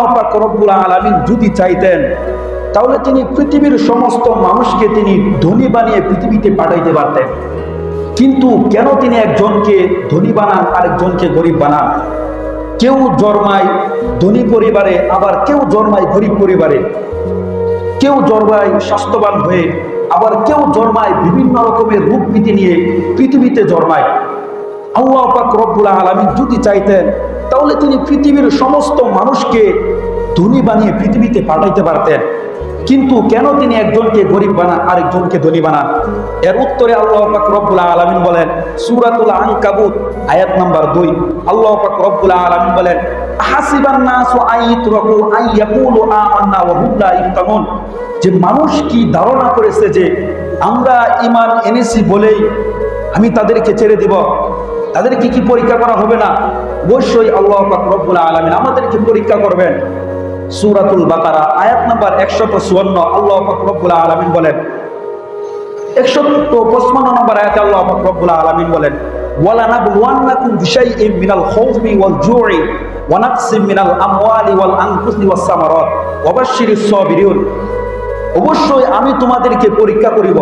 আল্লাহ রব্বুল আলামিন যদি চাইতেন, তাহলে তিনি পৃথিবীর সমস্ত মানুষকে তিনি ধনী বানিয়ে পৃথিবীতে পাঠাইতে পারতেন। কিন্তু কেন তিনি একজনকে ধনী বানান, আরেকজনকে গরিব বানান? কেউ জন্মায় ধনী পরিবারে, আবার কেউ জন্মায় গরিব পরিবারে। কেউ জন্মায় স্বাস্থ্যবান হয়ে, আবার কেউ জন্মায় বিভিন্ন রকমের রূপ নীতি নিয়ে পৃথিবীতে জন্মায়। আল্লাহ রব্বুল আলামিন যদি চাইতেন তাহলে তিনি পৃথিবীর সমস্ত মানুষকে ধনী বানিয়ে পৃথিবীতে পাঠাইতে পারতেন। কিন্তু কেন তিনি একজনকে গরিব বানান আরেকজনকে ধনী বানান এর উত্তরে আল্লাহ পাক রব্বুল আলামিন বলেন, সূরাতুল আনকাবুত, আয়াত নাম্বার দুই। আল্লাহ পাক রব্বুল আলামিন বলেন যে মানুষ কি ধারণা করেছে যে আমরা ইমান এনেছি বলেই আমি তাদেরকে ছেড়ে দিব? তাদেরকে কি কি পরীক্ষা করা হবে না? অবশ্যই আল্লাহ রব্বুল আলামিন আমাদেরকে পরীক্ষা করবেন। সূরাতুল বাকারা, আয়াত নাম্বার 154 আল্লাহ পাক রব্বুল আলামিন বলেন। 155 নম্বর আয়াতে আল্লাহ রব্বুল আলামিন বলেন জু'i ওয়া নাকসিম মিনাল আমওয়ালি ওয়াল আনফুসি ওয়াস সামারাত। ওয়া বাশশিরিস সাবিরিন। অবশ্যই আমি তোমাদেরকে পরীক্ষা করিব।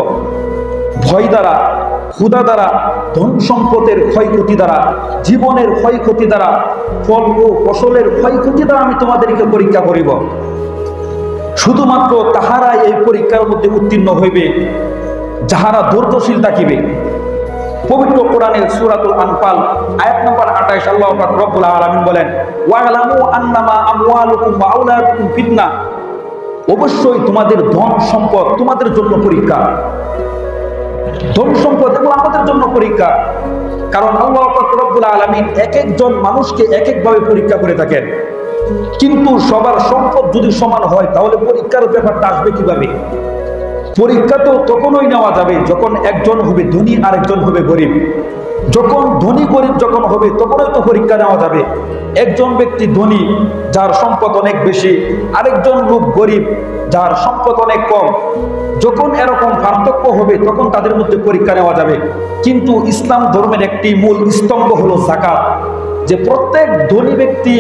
ভয় দ্বারা ক্ষুদা দ্বারা, ধন সম্পদের ক্ষয়ক্ষতি দ্বারা, জীবনের ক্ষয়ক্ষতি দ্বারা, ফল ও ফসলের ক্ষয়ক্ষতি দ্বারা আমি তোমাদেরকে পরীক্ষা করিব। শুধুমাত্র তাহারাই এই পরীক্ষার মধ্যে উত্তীর্ণ হইবে, যাহারা ধৈর্যশীল থাকিবে। পবিত্র কোরআনের সুরাতুল আনফাল, আয়াত নম্বর 28 আল্লাহ রব্বুল আলামিন বলেন, ওয়ালামু আন্নামা আমওয়ালুকুম ওয়া ফিতনা। অবশ্যই তোমাদের ধন সম্পদ তোমাদের জন্য পরীক্ষা। ধন সম্পদ এগুলো আমাদের জন্য পরীক্ষা। কারণ আল্লাহ রব্বুল এক একজন মানুষকে এক একভাবে পরীক্ষা করে থাকেন। কিন্তু সবার সম্পদ যদি সমান হয়, তাহলে পরীক্ষার ব্যাপারটা আসবে কীভাবে? পরীক্ষা তো তখনই নেওয়া যাবে যখন একজন হবে ধনী আর একজন হবে গরিব। যখন ধনী, গরিব যখন হবে, তখনই তো পরীক্ষা নেওয়া যাবে। একজন ব্যক্তি ধনী, যার সম্পদ অনেক বেশি, আরেকজন লোক গরিব, যার সম্পদ অনেক কম। যখন এরকম পার্থক্য হবে, তখন তাদের মধ্যে পরীক্ষা নেওয়া যাবে। কিন্তু ইসলাম ধর্মের একটি মূল স্তম্ভ হলো জাকাত যে প্রত্যেক ধনী ব্যক্তি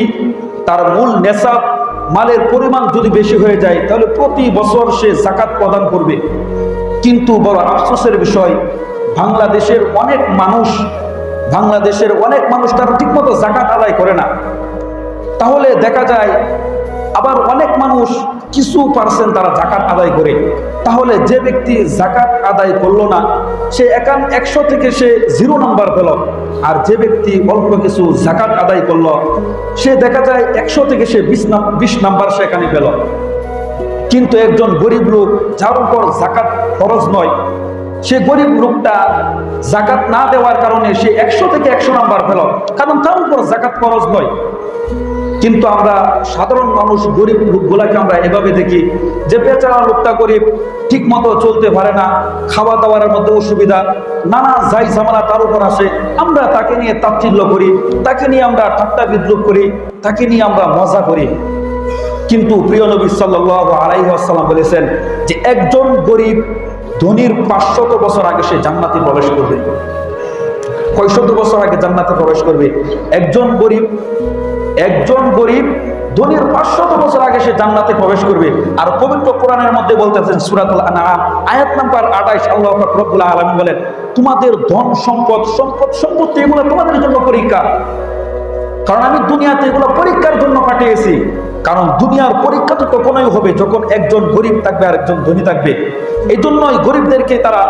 তার মূল নেশাব, মালের পরিমাণ যদি বেশি হয়ে যায়, তাহলে প্রতি বছর সে জাকাত প্রদান করবে। কিন্তু বড় আফসোসের বিষয়, বাংলাদেশের অনেক মানুষ, বাংলাদেশের অনেক মানুষ তারা ঠিকমতো জাকাত আদায় করে না। তাহলে দেখা যায়, আবার অনেক মানুষ কিছু পার্সেন্ট তারা জাকাত আদায় করে। তাহলে যে ব্যক্তি জাকাত আদায় করল না, সে একান একশো থেকে সে জিরো নাম্বার পেল। আর যে ব্যক্তি অল্প কিছু জাকাত আদায় করল, সে দেখা যায় একশো থেকে সে বিশ বিশ নাম্বার সে এখানে পেল। কিন্তু একজন গরিব লোক, যার উপর জাকাত খরচ নয়, সে গরিব লোকটা জাকাত না দেওয়ার কারণে সে একশো থেকে একশো নাম্বার পেল। কারণ তার উপর জাকাত খরচ নয়। কিন্তু আমরা সাধারণ মানুষ, গরিব লোকগুলাকে আমরা এভাবে দেখি যে বেচারা লোকটা গরিব ঠিক মতো চলতে পারে না খাওয়া দাওয়ার মধ্যে অসুবিধা, নানা যাই ঝামেলা তার উপর আসে। আমরা তাকে নিয়ে তাচ্ছিল্য করি, তাকে নিয়ে আমরা ঠাট্টা বিদ্রুপ করি, তাকে নিয়ে আমরা মজা করি। কিন্তু প্রিয় নবী সাল্লাহ আলাইসাল্লাম বলেছেন যে একজন গরিব ধনির পাঁচশত বছর আগে সে জান্নাতে প্রবেশ করবে। কয়শত বছর আগে জান্নাতে প্রবেশ করবে। একজন গরিব একজন গরিব ধনির পাঁচশত বছর আগে সে জান্নাতে প্রবেশ করবে। আর পবিত্র কোরআনের মধ্যে বলতেছেন সুরাতুল আনাম আয়াত নাম্বার আঠাইশ আল্লাহ রব্বুল আলমী বলেন, তোমাদের ধন সম্পদ সম্পদ সম্পত্তি এগুলো তোমাদের জন্য পরীক্ষা। কারণ আমি দুনিয়াতে এগুলো পরীক্ষার জন্য পাঠিয়েছি। কারণ দুনিয়ার পরীক্ষা তো তখনই হবে যখন একজন গরিব থাকবে আর একজন ধনী থাকবে। এই জন্যই গরিবদেরকে তারা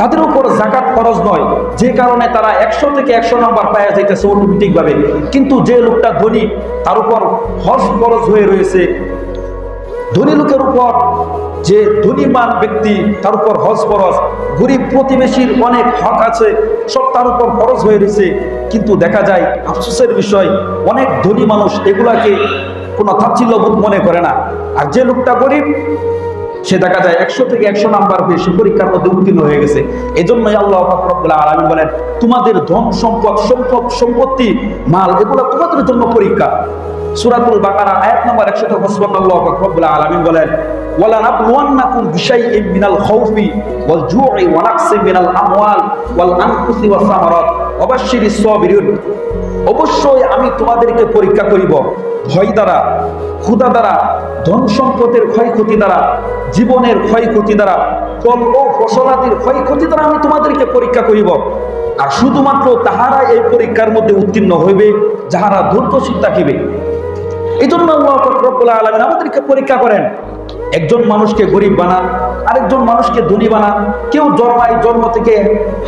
তাদের উপর জাকাত খরচ নয়। যে কারণে তারা একশো থেকে একশো নাম্বার পাওয়া যাইতেছে অটোমেটিক ভাবে কিন্তু যে লোকটা ধনী, তার উপর হজ খরচ হয়ে রয়েছে। ধনী লোকের উপর যে ধনীমান ব্যক্তি, তার উপর হজ খরচ গরিব প্রতিবেশীর অনেক হক আছে, সব তার উপর খরচ হয়ে রয়েছে। কিন্তু দেখা যায়, আফসোসের বিষয়, অনেক ধনী মানুষ এগুলাকে কোনো তাচ্ছিল্যবোধ মনে করে না। আর যে লোকটা গরিব সে দেখা যায় একশো থেকে একশো নাম্বার পেয়ে সে পরীক্ষার মধ্যে উত্তীর্ণ হয়ে গেছে। এই জন্যই আল্লাহ আলমী বলেন, তোমাদের ধন, সম্পদ সম্পদ, সম্পত্তি, মাল, এগুলো তোমাদের জন্য পরীক্ষা। সুরাতুল বাকারা নম্বর একশো পঁচপান্ন আল্লাহ বলেন অবশ্যই আমি তোমাদেরকে পরীক্ষা করিব। ভয় দ্বারা ক্ষুদা দ্বারা, ধন সম্পদের ক্ষয়ক্ষতি দ্বারা, জীবনের ক্ষয়ক্ষতি দ্বারা ফল ও ফসলাদির ক্ষয়ক্ষতি দ্বারা আমি তোমাদেরকে পরীক্ষা করিব। আর শুধুমাত্র তাহারা এই পরীক্ষার মধ্যে উত্তীর্ণ হইবে, যাহারা ধৈর্যশীল থাকিবে। এই জন্য আল্লাহ রব্বুল আলমিন আমাদেরকে পরীক্ষা করেন। একজন মানুষকে গরিব বানান আরেকজন মানুষকে ধনী বানান কেউ জন্মায় জন্ম থেকে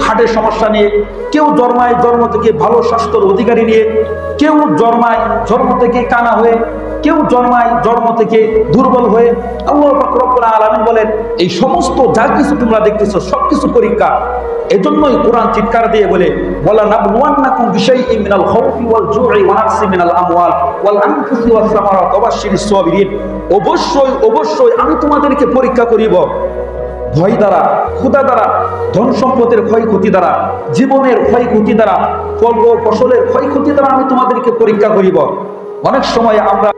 হার্টের সমস্যা নিয়ে, কেউ জন্মায় জন্ম থেকে ভালো স্বাস্থ্যর অধিকারী নিয়ে, কেউ জন্মায় জন্ম থেকে কানা হয়ে, কেউ জন্মায় জন্ম থেকে দুর্বল হয়ে। আল্লাহ আলমিন বলেন, এই সমস্ত যা কিছু তোমরা দেখতেছো, সবকিছু পরীক্ষা। এজন্যই কোরআন চিৎকার দিয়ে বলে অবশ্যই অবশ্যই আমি তোমাদেরকে পরীক্ষা করিব। ভয় দ্বারা ক্ষুদা দ্বারা, ধন সম্পদের ক্ষয়ক্ষতি দ্বারা, জীবনের ক্ষয়ক্ষতি দ্বারা, ফল ফসলের ক্ষয়ক্ষতি দ্বারা আমি তোমাদেরকে পরীক্ষা করিব। অনেক সময় আমরা